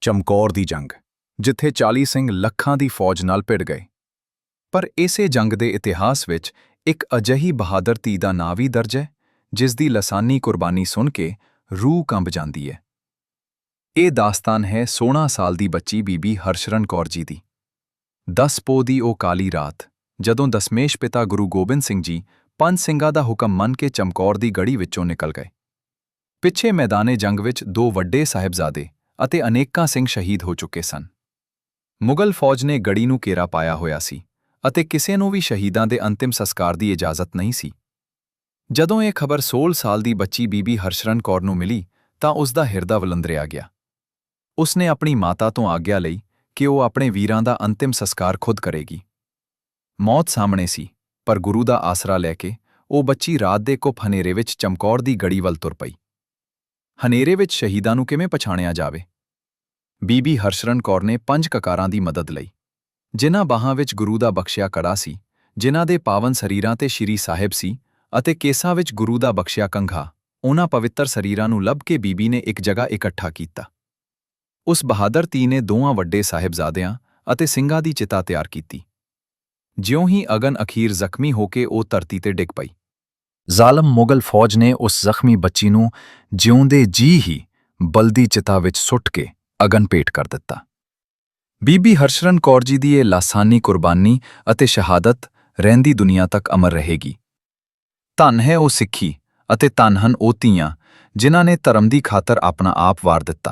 ਚਮਕੌਰ ਦੀ ਜੰਗ, ਜਿੱਥੇ 40 ਸਿੰਘ ਲੱਖਾਂ ਦੀ ਫੌਜ ਨਾਲ ਭਿੜ ਗਏ। ਪਰ ਇਸੇ ਜੰਗ ਦੇ ਇਤਿਹਾਸ ਵਿੱਚ ਇੱਕ ਅਜਿਹੀ ਬਹਾਦਰ ਧੀ ਦਾ ਨਾਂ ਵੀ ਦਰਜ ਹੈ, ਜਿਸ ਦੀ ਲਸਾਨੀ ਕੁਰਬਾਨੀ ਸੁਣ ਕੇ ਰੂਹ ਕੰਬ ਜਾਂਦੀ ਹੈ। ਇਹ ਦਾਸਤਾਨ ਹੈ 16 ਸਾਲ ਦੀ ਬੱਚੀ ਬੀਬੀ ਹਰਸ਼ਰਨ ਕੌਰ ਜੀ ਦੀ। 10 ਪੋ ਦੀ ਉਹ ਕਾਲੀ ਰਾਤ, ਜਦੋਂ ਦਸਮੇਸ਼ ਪਿਤਾ ਗੁਰੂ ਗੋਬਿੰਦ ਸਿੰਘ ਜੀ ਪੰਜ ਸਿੰਘਾਂ ਦਾ ਹੁਕਮ ਮੰਨ ਕੇ ਚਮਕੌਰ ਦੀ ਗੜੀ ਵਿੱਚੋਂ ਨਿਕਲ ਗਏ। ਪਿੱਛੇ ਮੈਦਾਨੇ ਜੰਗ ਵਿੱਚ ਦੋ ਵੱਡੇ ਸਾਹਿਬਜ਼ਾਦੇ ਅਤੇ ਅਨੇਕਾਂ ਸਿੰਘ ਸ਼ਹੀਦ ਹੋ ਚੁੱਕੇ ਸਨ। ਮੁਗਲ ਫੌਜ ਨੇ ਗੜੀ ਨੂੰ ਘੇਰਾ ਪਾਇਆ ਹੋਇਆ ਸੀ ਅਤੇ ਕਿਸੇ ਨੂੰ ਵੀ ਸ਼ਹੀਦਾਂ ਦੇ ਅੰਤਿਮ ਸੰਸਕਾਰ ਦੀ ਇਜਾਜ਼ਤ ਨਹੀਂ ਸੀ। ਜਦੋਂ ਇਹ ਖਬਰ 16 ਸਾਲ ਦੀ ਬੱਚੀ ਬੀਬੀ ਹਰਸ਼ਰਨ ਕੌਰ ਨੂੰ ਮਿਲੀ ਤਾਂ ਉਸ ਦਾ ਹਿਰਦਾ ਵਲੰਦਰਿਆ ਗਿਆ। ਉਸ ਨੇ ਆਪਣੀ ਮਾਤਾ ਤੋਂ ਆਗਿਆ ਲਈ ਕਿ ਉਹ ਆਪਣੇ ਵੀਰਾਂ ਦਾ ਅੰਤਿਮ ਸੰਸਕਾਰ ਖੁਦ ਕਰੇਗੀ। ਮੌਤ ਸਾਹਮਣੇ ਸੀ, ਪਰ ਗੁਰੂ ਦਾ ਆਸਰਾ ਲੈ ਕੇ ਉਹ ਬੱਚੀ ਰਾਤ ਦੇ ਕੁੱਪ ਹਨੇਰੇ ਵਿੱਚ ਚਮਕੌਰ ਦੀ ਗੜੀ ਵੱਲ ਤੁਰ ਪਈ। ਹਨੇਰੇ ਵਿੱਚ ਸ਼ਹੀਦਾਂ ਨੂੰ ਕਿਵੇਂ ਪਛਾਣਿਆ ਜਾਵੇ? ਬੀਬੀ ਹਰਸ਼ਰਨ ਕੌਰ ਨੇ ਪੰਜ ਕਕਾਰਾਂ ਦੀ ਮਦਦ ਲਈ। ਜਿਨ੍ਹਾਂ ਬਾਹਾਂ ਵਿੱਚ ਗੁਰੂ ਦਾ ਬਖਸ਼ਿਆ ਕੜਾ ਸੀ, ਜਿਨ੍ਹਾਂ ਦੇ ਪਾਵਨ ਸਰੀਰਾਂ ਤੇ ਸ਼੍ਰੀ ਸਾਹਿਬ ਸੀ ਅਤੇ ਕੇਸਾਂ ਵਿੱਚ ਗੁਰੂ ਦਾ ਬਖਸ਼ਿਆ ਕੰਘਾ, ਉਹਨਾਂ ਪਵਿੱਤਰ ਸਰੀਰਾਂ ਨੂੰ ਲੱਭ ਕੇ ਬੀਬੀ ਨੇ ਇੱਕ ਜਗ੍ਹਾ ਇਕੱਠਾ ਕੀਤਾ। ਉਸ ਬਹਾਦਰ ਧੀ ਨੇ ਦੋਵਾਂ ਵੱਡੇ ਸਾਹਿਬਜ਼ਾਦਿਆਂ ਅਤੇ ਸਿੰਘਾਂ ਦੀ ਚਿਤਾ ਤਿਆਰ ਕੀਤੀ। ਜਿਉਂ ਹੀ ਅਗਨ ਅਖੀਰ ਜ਼ਖਮੀ ਹੋ ਕੇ ਉਹ ਧਰਤੀ ਤੇ ਡਿੱਗ ਪਈ। ਜ਼ਾਲਮ ਮੁਗਲ ਫੌਜ ਨੇ ਉਸ ਜ਼ਖਮੀ ਬੱਚੀ ਨੂੰ ਜਿਉਂਦੇ ਜੀ ਹੀ ਬਲਦੀ ਚਿਤਾ ਵਿੱਚ ਸੁੱਟ ਕੇ ਅਗਨ ਭੇਟ ਕਰ ਦਿੱਤਾ। ਬੀਬੀ ਹਰਸ਼ਰਨ ਕੌਰ ਜੀ ਦੀ ਇਹ ਲਾਸਾਨੀ ਕੁਰਬਾਨੀ ਅਤੇ ਸ਼ਹਾਦਤ ਰਹਿੰਦੀ ਦੁਨੀਆ ਤੱਕ ਅਮਰ ਰਹੇਗੀ। ਧੰਨ ਹੈ ਉਹ ਸਿੱਖੀ ਅਤੇ ਧੰਨ ਹਨ ਉਹ ਧੀਆਂ, ਜਿਨ੍ਹਾਂ ਨੇ ਧਰਮ ਦੀ ਖਾਤਰ ਆਪਣਾ ਆਪ ਵਾਰ ਦਿੱਤਾ।